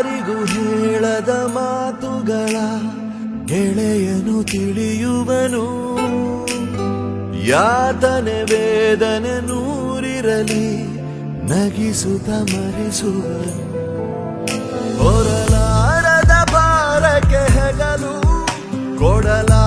ಯಾರಿಗೂ ಹೇಳದ ಮಾತುಗಳ ಗೆಳೆಯನು ತಿಳಿಯುವನು. ಯಾತನೆ ವೇದನೆ ನೂರಿರಲಿ ನಗಿಸುತ್ತ ಮರೆಸುವನು. ಹೊರಲಾರದ ಭಾರಕ್ಕೆ ಹೆಗಲು ಕೊಡಲಾರ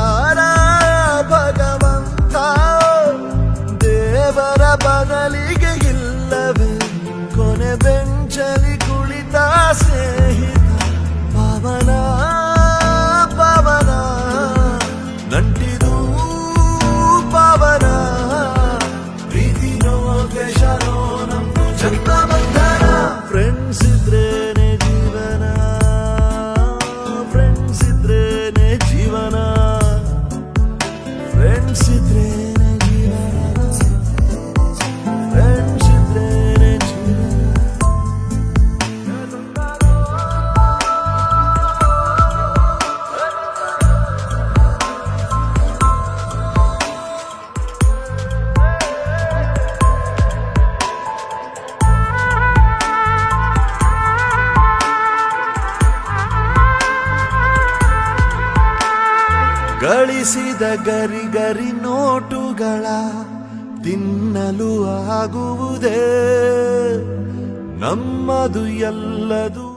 ಗಳಿಸಿದ ಗರಿ ಗರಿ ನೋಟುಗಳ ತಿನ್ನಲು ಆಗುವುದೇ ನಮ್ಮದು ಎಲ್ಲದು.